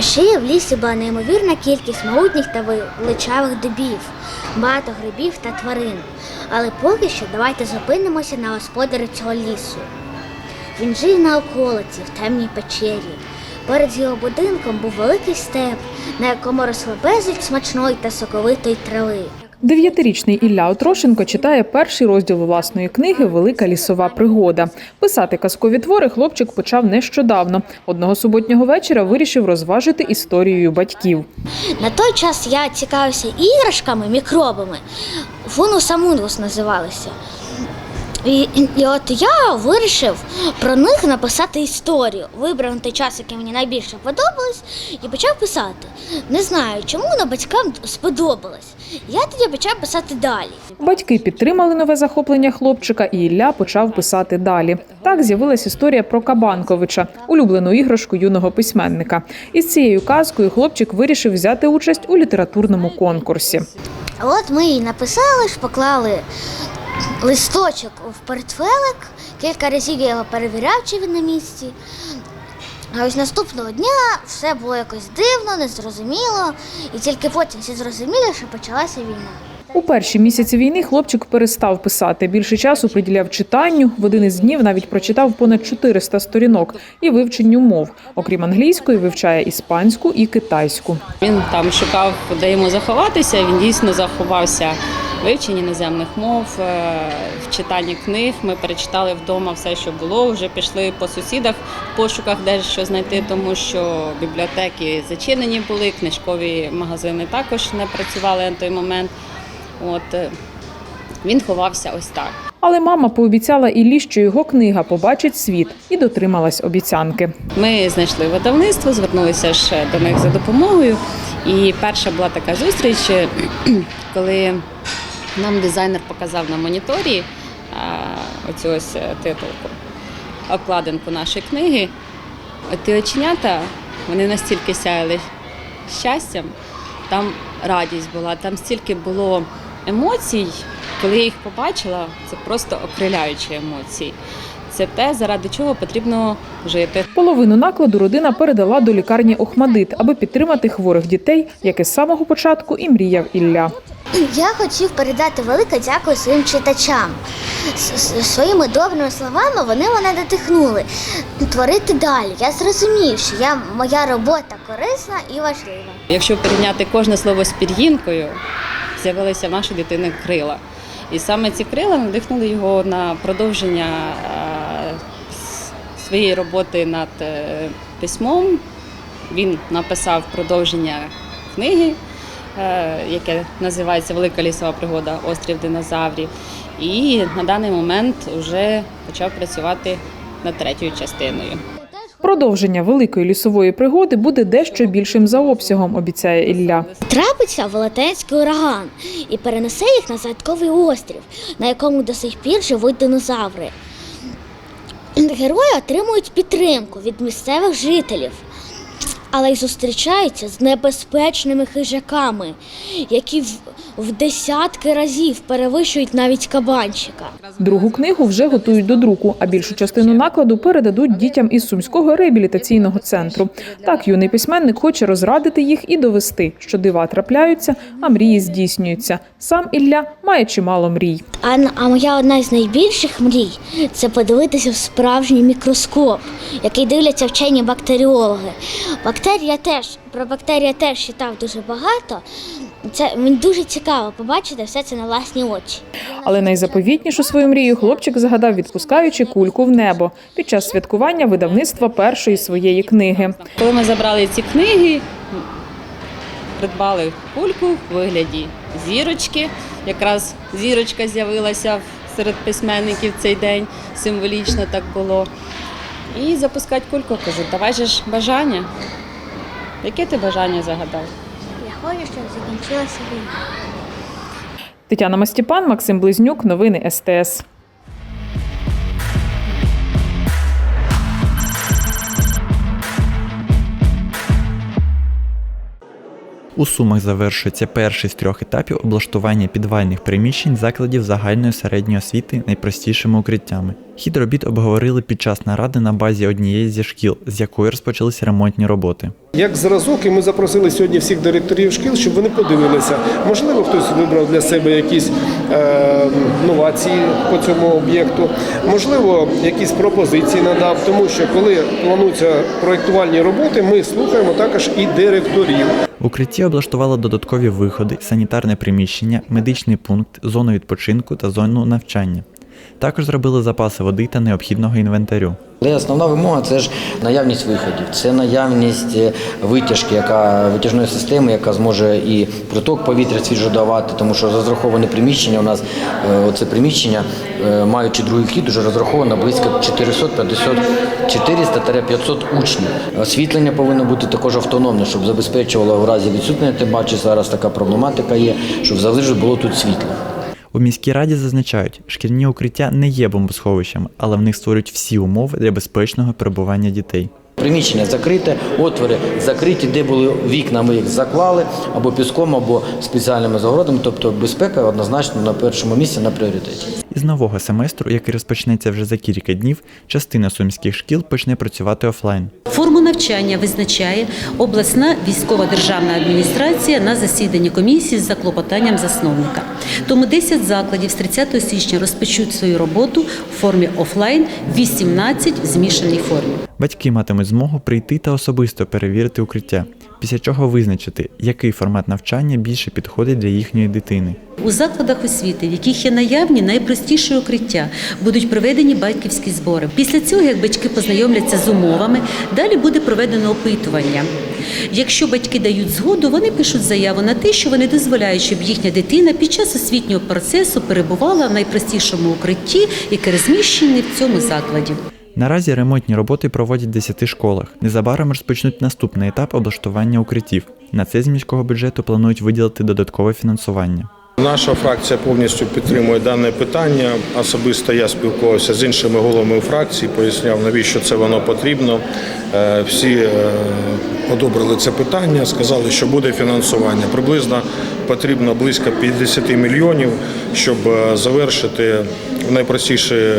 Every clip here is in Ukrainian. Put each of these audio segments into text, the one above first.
А ще в лісі була неймовірна кількість могутніх та величавих дубів, багато грибів та тварин. Але поки що давайте зупинимося на господарі цього лісу. Він жив на околиці, в темній печері. Перед його будинком був великий степ, на якому росли безліч смачної та соковитої трави. Дев'ятирічний Ілля Отрошенко читає перший розділ власної книги Велика лісова пригода. Писати казкові твори хлопчик почав нещодавно. Одного суботнього вечора вирішив розважити історією батьків. На той час я цікавився іграшками, мікробами. Фунус амунгус називалися. І, і от я вирішив про них написати історію. Вибрав той час, який мені найбільше подобалось, і почав писати. Не знаю, чому але батькам сподобалось. Я тоді почав писати далі. Батьки підтримали нове захоплення хлопчика, і Ілля почав писати далі. Так з'явилась історія про Кабанковича, улюблену іграшку юного письменника. Із цією казкою хлопчик вирішив взяти участь у літературному конкурсі. От ми її написали ж, поклали листочок в портфелик. Кілька разів я його перевіряв, чи він на місці. А ось наступного дня все було якось дивно, незрозуміло, і тільки потім всі зрозуміли, що почалася війна. У перші місяці війни хлопчик перестав писати. Більше часу приділяв читанню. В один із днів навіть прочитав понад 400 сторінок і вивченню мов. Окрім англійської, вивчає іспанську і китайську. Він там шукав, де йому заховатися. Він дійсно заховався в вивченні іноземних мов, е, в читанні книг. Ми перечитали вдома все, що було. Вже пішли по сусідах в пошуках, де що знайти, тому що бібліотеки зачинені були, книжкові магазини також не працювали на той момент. От е, він ховався ось так. Але мама пообіцяла Іллі, що його книга побачить світ і дотрималась обіцянки. Ми знайшли видавництво, звернулися ще до них за допомогою. І перша була така зустріч, коли нам дизайнер показав на моніторі оцю ось е, титулку, обкладинку нашої книги. Ті оченята, вони настільки сяяли щастям, там радість була, там стільки було емоцій. Коли я їх побачила, це просто окриляючі емоції. Це те, заради чого потрібно жити. Половину накладу родина передала до лікарні Охмадит, аби підтримати хворих дітей, як і з самого початку і мріяв Ілля. Я хотів передати велике дякую своїм читачам. Своїми добрими словами вони мене дотихнули. Творити далі. Я зрозумів, що я, моя робота корисна і важлива. Якщо порівняти кожне слово з пір'їнкою, з'явилися в нашої дитини крила. І саме ці крила надихнули його на продовження своєї роботи над е, письмом. Він написав продовження книги, яке називається Велика лісова пригода Острів динозаврів. І на даний момент вже почав працювати над третьою частиною. Продовження великої лісової пригоди буде дещо більшим за обсягом, обіцяє Ілля. Трапиться велетенський ураган і перенесе їх на загадковий острів, на якому до сих пір живуть динозаври. Герої отримують підтримку від місцевих жителів, але й зустрічаються з небезпечними хижаками, які в, в десятки разів перевищують навіть кабанчика. Другу книгу вже готують до друку, а більшу частину накладу передадуть дітям із сумського реабілітаційного центру. Так юний письменник хоче розрадити їх і довести, що дива трапляються, а мрії здійснюються. Сам Ілля має чимало мрій. А, а моя одна з найбільших мрій це подивитися в справжній мікроскоп, який дивляться вчені бактеріологи. Бактерія теж про бактерії я теж читав дуже багато. Це мені дуже цікаво побачити все це на власні очі. Але найзаповітнішу свою мрію хлопчик загадав, відпускаючи кульку в небо під час святкування видавництва першої своєї книги. Коли ми забрали ці книги, придбали кульку в вигляді зірочки. Якраз зірочка з'явилася серед письменників цей день, символічно так було. І запускати кульку, кажу, давай же ж бажання. Яке ти бажання загадав? Я хочу, щоб закінчилася війна. Тетяна Мастіпан, Максим Близнюк, новини СТС. У Сумах завершується перший з трьох етапів облаштування підвальних приміщень закладів загальної середньої освіти найпростішими укриттями. Хід робіт обговорили під час наради на базі однієї зі шкіл, з якої розпочалися ремонтні роботи. Як зразок, і ми запросили сьогодні всіх директорів шкіл, щоб вони подивилися. Можливо, хтось вибрав для себе якісь е, новації по цьому об'єкту, можливо, якісь пропозиції надав, тому що коли плануються проєктувальні роботи, ми слухаємо також і директорів. Укритті облаштували додаткові виходи, санітарне приміщення, медичний пункт, зону відпочинку та зону навчання. Також зробили запаси води та необхідного інвентарю. Але основна вимога це ж наявність виходів, це наявність е, витяжки, яка витяжної системи, яка зможе і приток повітря свіжо давати, тому що розраховане приміщення у нас е, оце приміщення, е, маючи другий хід, вже розраховано близько 450 400-500 учнів. Освітлення повинно бути також автономне, щоб забезпечувало в разі відсутнення, тим паче зараз така проблематика є, щоб завжди було тут світло. У міській раді зазначають, шкільні укриття не є бомбосховищами, але в них створюють всі умови для безпечного перебування дітей. Приміщення закрите, отвори закриті, де були вікна, ми їх заклали або піском, або спеціальними загородами. Тобто безпека однозначно на першому місці на пріоритеті. Із нового семестру, який розпочнеться вже за кілька днів, частина сумських шкіл почне працювати офлайн. Форму навчання визначає обласна військова державна адміністрація на засіданні комісії за клопотанням засновника. Тому 10 закладів з 30 січня розпочнуть свою роботу в формі офлайн, 18 в змішаній формі. Батьки матимуть змогу прийти та особисто перевірити укриття, після чого визначити, який формат навчання більше підходить для їхньої дитини. У закладах освіти, в яких є наявні найпростіші укриття, будуть проведені батьківські збори. Після цього, як батьки познайомляться з умовами, далі буде проведено опитування. Якщо батьки дають згоду, вони пишуть заяву на те, що вони дозволяють, щоб їхня дитина під час освітнього процесу перебувала в найпростішому укритті, яке розміщене в цьому закладі. Наразі ремонтні роботи проводять в 10 школах. Незабаром розпочнуть наступний етап облаштування укриттів. На це з міського бюджету планують виділити додаткове фінансування. Наша фракція повністю підтримує дане питання. Особисто я спілкувався з іншими головами фракції, поясняв, навіщо це воно потрібно. Е, Всі е, одобрили це питання, сказали, що буде фінансування. Приблизно потрібно близько 50 мільйонів, щоб е, завершити найпростіше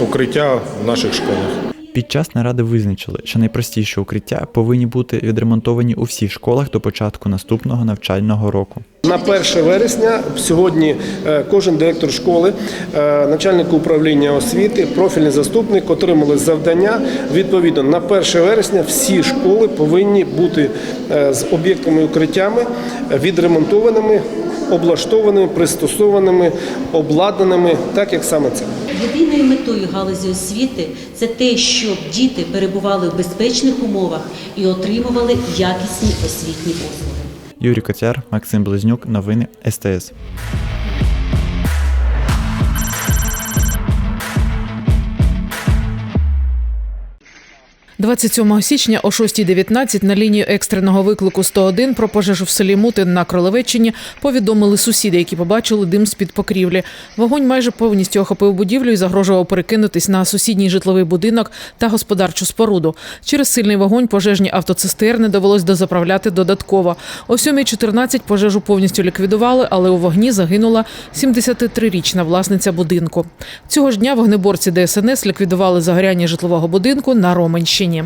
укриття в наших школах. Під час наради визначили, що найпростіші укриття повинні бути відремонтовані у всіх школах до початку наступного навчального року. На 1 вересня сьогодні е, кожен директор школи, е, начальник управління освіти, профільний заступник отримали завдання. Відповідно, на 1 вересня всі школи повинні бути е, з об'єктами укриттями відремонтованими, облаштованими, пристосованими, обладнаними, так як саме це. Єдиною метою галузі освіти це те, щоб діти перебували в безпечних умовах і отримували якісні освітні послуги. Юрій Котяр, Максим Близнюк, новини СТС. 27 січня о 6.19 на лінію екстреного виклику 101 про пожежу в селі Мутин на Кролевеччині повідомили сусіди, які побачили дим з-під покрівлі. Вогонь майже повністю охопив будівлю і загрожував перекинутись на сусідній житловий будинок та господарчу споруду. Через сильний вогонь пожежні автоцистерни довелось дозаправляти додатково. О 7.14 пожежу повністю ліквідували, але у вогні загинула 73-річна власниця будинку. Цього ж дня вогнеборці ДСНС ліквідували загоряння житлового будинку на Роменщині. Україні.